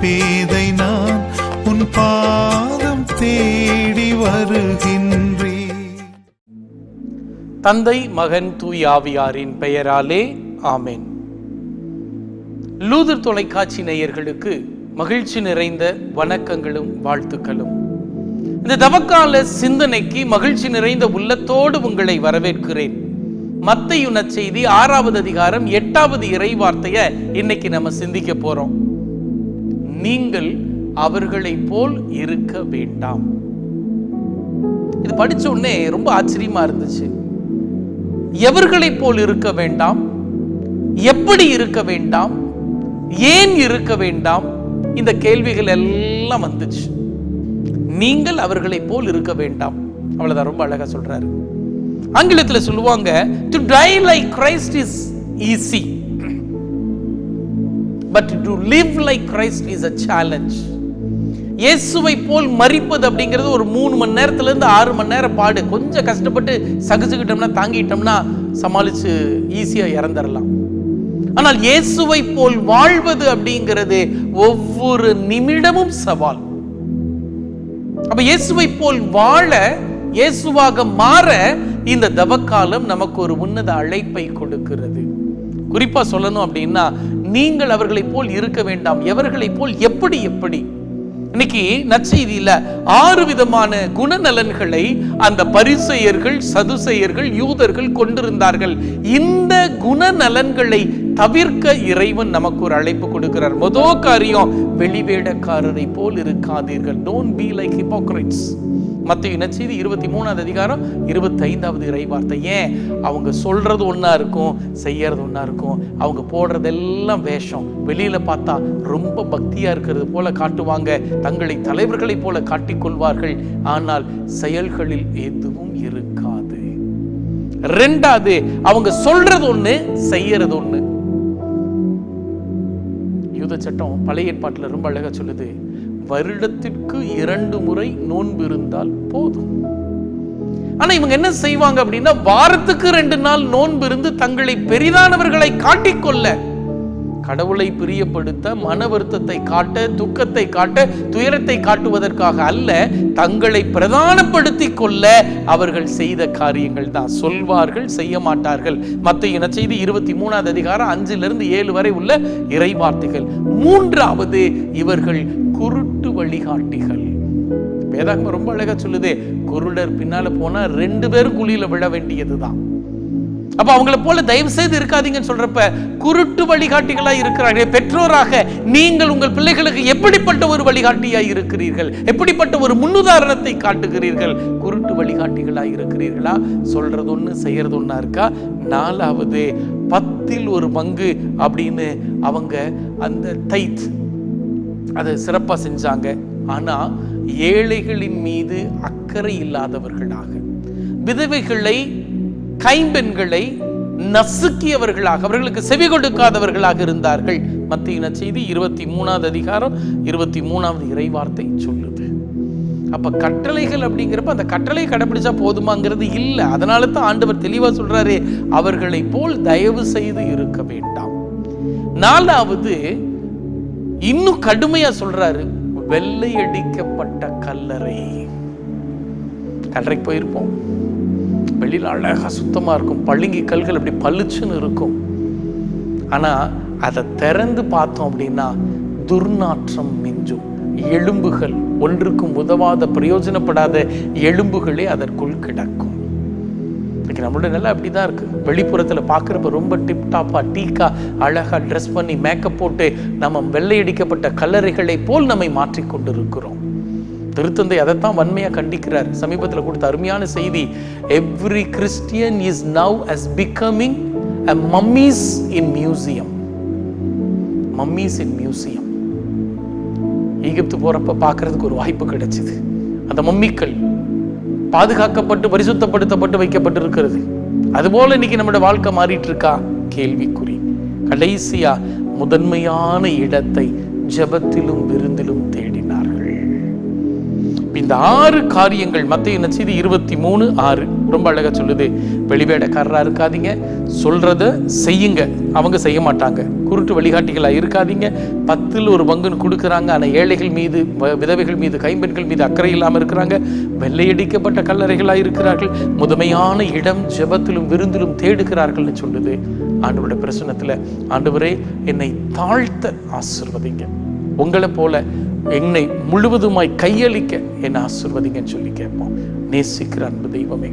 பேதை நான் உன் பாதம் தேடி வருகின்றே தந்தை மகன் தூயாவியாரின் பெயராலே ஆமேன். லூதர் தொலைக்காட்சி நேயர்களுக்கு மகிழ்ச்சி நிறைந்த வணக்கங்களும் வாழ்த்துக்களும். இந்த தவக்கால சிந்தனைக்கு மகிழ்ச்சி நிறைந்த உள்ளத்தோடு உங்களை வரவேற்கிறேன். மத்தையுன செய்தி ஆறாவது அதிகாரம் எட்டாவது இறை வார்த்தையை இன்னைக்கு நம்ம சிந்திக்க போறோம். நீங்கள் அவர்களை போல் இருக்க வேண்டாம். இது படிச்ச உடனே ரொம்ப ஆச்சரியமா இருந்துச்சு. எவர்களை போல் இருக்க வேண்டாம்? எப்படி இருக்க வேண்டாம்? ஏன் இருக்க வேண்டாம்? இந்த கேள்விகள் எல்லாம் வந்துச்சு. நீங்கள் அவர்களை போல் இருக்க வேண்டாம். அவ்வளவுதான் ரொம்ப அழகா சொல்றாரு. ஆங்கிலத்தில் சொல்லுவாங்க to die like Christ is easy but to live like Christ is a challenge இயேசுவை போல் மறிப்பது அப்படிங்கிறது ஒரு மூணு மணி நேரத்துல இருந்து ஆறு மணி நேரம் பாடு. கொஞ்சம் கஷ்டப்பட்டு சகிச்சுக்கிட்டோம்னா தாங்கிட்டோம்னா சமாளிச்சு ஈஸியா இறந்துடலாம் ஆனால் இயேசுவை போல் வாழ்வது அப்படிங்கிறது ஒவ்வொரு நிமிடமும் சவால். அப்ப இயேசுவை போல் வாழ இயேசுவாக மாற இந்த தவக்காலம் நமக்கு ஒரு உன்னத அழைப்பை கொடுக்கிறது. குறிப்பா சொல்லணும் அப்படின்னா நீங்கள் அவர்களைப் போல் இருக்க வேண்டாம். எவர்களைப் போல் எப்படி எப்படி? இன்னைக்கு நற்செய்தியில ஆறு விதமான குணநலன்களை அந்த பரிசெயர்கள் சதுசெயர்கள் யூதர்கள் கொண்டிருந்தார்கள். இந்த குணநலன்களை தவிர்க்க இறைவன் நமக்கு ஒரு அழைப்பு கொடுக்கிறார். மொதோ காரியம் வெளிவேடக்காரரை போல் இருக்காதீர்கள். டோன்ட் பி லைக் ஹிப்போக்ரைட்ஸ் மத்திய இனச்செய்தி இருபத்தி மூணாவது அதிகாரம் இருபத்தி ஐந்தாவது இறை வார்த்தை. ஏன்? அவங்க சொல்றது ஒன்றா இருக்கும் செய்யறது ஒன்றா இருக்கும். அவங்க போடுறதெல்லாம் வேஷம். வெளியில பார்த்தா ரொம்ப பக்தியா இருக்கிறது போல காட்டுவாங்க. தங்களை தலைவர்களைப் போல காட்டிக்கொள்வார்கள் ஆனால் செயல்களில் எதுவும் இருக்காது. ரெண்டாவது அவங்க சொல்றது ஒண்ணு செய்யறது ஒண்ணு. யூத சட்டம் பழைய ஏற்பாட்டில் ரொம்ப அழகாக சொல்லுது. வருடத்திற்கு இரண்டு முறை நோன்பு இருந்தால் போதும். ஆனா இவங்க என்ன செய்வாங்க அப்படின்னா வாரத்துக்கு ரெண்டு நாள் நோன்பு இருந்து தங்களை பெரிதானவர்களை காட்டிக்கொள்ள கடவுளை பிரியப்படுத்த மன வருத்தத்தை காட்ட துக்கத்தை காட்ட துயரத்தை காட்டுவதற்காக அல்ல தங்களை பிரதானப்படுத்திக் கொள்ள அவர்கள் செய்த காரியங்கள் தான். சொல்வார்கள் செய்ய மாட்டார்கள். மத்த இன செய்தி இருபத்தி மூணாவது அதிகாரம் அஞ்சிலிருந்து ஏழு வரை உள்ள இறை வார்த்தைகள். மூன்றாவது இவர்கள் குருட்டு வழிகாட்டிகள். வேதாகம் ரொம்ப அழகா சொல்லுதே குருடர் பின்னால போனா ரெண்டு பேரும் குழியில விழ வேண்டியதுதான். அப்போ அவங்கள போல தயவு செய்து இருக்காதீங்கன்னு சொல்றப்ப குருட்டு வழிகாட்டிகளா இருக்கிறார்கள். பெற்றோராக நீங்கள் உங்கள் பிள்ளைகளுக்கு எப்படிப்பட்ட ஒரு வழிகாட்டியாய் இருக்கிறீர்கள்? எப்படிப்பட்ட ஒரு முன்னுதாரணத்தை காட்டுகிறீர்கள்? குருட்டு வழிகாட்டிகளாய் இருக்கிறீர்களா? சொல்றது ஒண்ணு செய்யறது ஒன்றா இருக்கா? நாலாவது பத்தில் ஒரு பங்கு அப்படின்னு அவங்க அந்த தைத் அதை சிறப்பா செஞ்சாங்க. ஆனா ஏழைகளின் மீது அக்கறை இல்லாதவர்களாக. விதவைகளை கைம்பெண்களை நசுக்கியவர்களாக அவர்களுக்கு செவி கொடுக்காதவர்களாக இருந்தார்கள். மத்திய செய்தி இருபத்தி மூணாவது அதிகாரம் இருபத்தி மூணாவது இறைவார்த்தை சொல்லுது. அப்ப கட்டளைகள் அப்படிங்கிறப்ப அந்த கட்டளை கடைபிடிச்சா போதுமாங்கிறது இல்லை. அதனால தான் ஆண்டவர் தெளிவா சொல்றாரு அவர்களை போல் தயவு செய்து இருக்க வேண்டாம். நாலாவது இன்னும் கடுமையா சொல்றாரு வெள்ளையடிக்கப்பட்ட கல்லறை. கல்லறைக்கு போயிருப்போம். வெளியில் அழகாக சுத்தமாக இருக்கும். பழுங்கி கல்கள் அப்படி பளிச்சுன்னு இருக்கும். ஆனால் அதை திறந்து பார்த்தோம் அப்படின்னா துர்நாற்றம் மிஞ்சும். எலும்புகள் ஒன்றுக்கும் உதவாத பிரயோஜனப்படாத எலும்புகளே அதற்குள் கிடக்கும். இன்னைக்கு நம்மளோட நிலை அப்படி தான் இருக்குது வெளிப்புறத்தில் பார்க்குறப்ப ரொம்ப டிப்டாப்பாக டீக்காக அழகாக ட்ரெஸ் பண்ணி மேக்கப் போட்டு நம்ம வெள்ளையடிக்கப்பட்ட கல்லறைகளை போல் நம்மை மாற்றிக்கொண்டு இருக்கிறோம் திருத்தந்தை அதைத்தான் வன்மையாக கண்டிக்கிறார். சமீபத்தில் கொடுத்த அருமையான செய்தி every Christian is now as becoming a mummies in museum mummies in museum Egypt போகிறப்ப பார்க்கறதுக்கு ஒரு வாய்ப்பு கிடைச்சிது. அந்த மம்மிக்கள் பாதுகாக்கப்பட்டு பரிசுத்தப்படுத்தப்பட்டு வைக்கப்பட்டு இருக்கிறது இன்னைக்கு நம்மளோட வாழ்க்கை மாறிட்டு இருக்கா கேள்விக்குறி. கடைசியா முதன்மையான இடத்தை ஜெபத்திலும் விருந்திலும் தேடி இந்த ஆறு காரியங்கள் மத்திய நச்சீதி இருபத்தி மூணு ஆறு ரொம்ப அழகா சொல்லுது. வெளிவேடக்காரராக இருக்காதீங்க. சொல்றத செய்யுங்க. அவங்க செய்ய மாட்டாங்க. குருட்டு வழிகாட்டிகளாக இருக்காதீங்க. பத்தில் ஒரு பங்குன்னு கொடுக்குறாங்க. ஆனால் ஏழைகள் மீது வ- விதவைகள் மீது கைம்பெண்கள் மீது அக்கறை இல்லாமல் இருக்கிறாங்க. வெள்ளையடிக்கப்பட்ட கல்லறைகளாக இருக்கிறார்கள். முதுமையான இடம் ஜெபத்திலும் விருந்திலும் தேடுகிறார்கள்னு சொல்லுது. ஆண்டவருடைய பிரசனத்தில் ஆண்டவரே என்னை தாழ்த்த ஆசிர்வதிங்க. உங்களை போல என்னை முழுவதுமாய் கையளிக்க என்னை ஆசிர்வதிங்கன்னு சொல்லி கேட்போம். நேசிக்கிற அன்பு தெய்வமே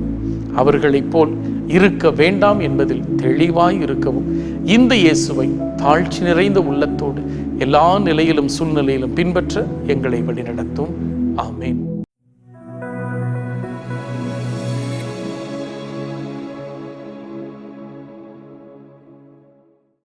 அவர்களைப் போல் இருக்க வேண்டாம் என்பதில் தெளிவாய் இருக்கவும் இந்த இயேசுவை தாழ்ச்சி நிறைந்த உள்ளத்தோடு எல்லா நிலையிலும் சூழ்நிலையிலும் பின்பற்ற எங்களை வழிநடத்தும். ஆமேன்.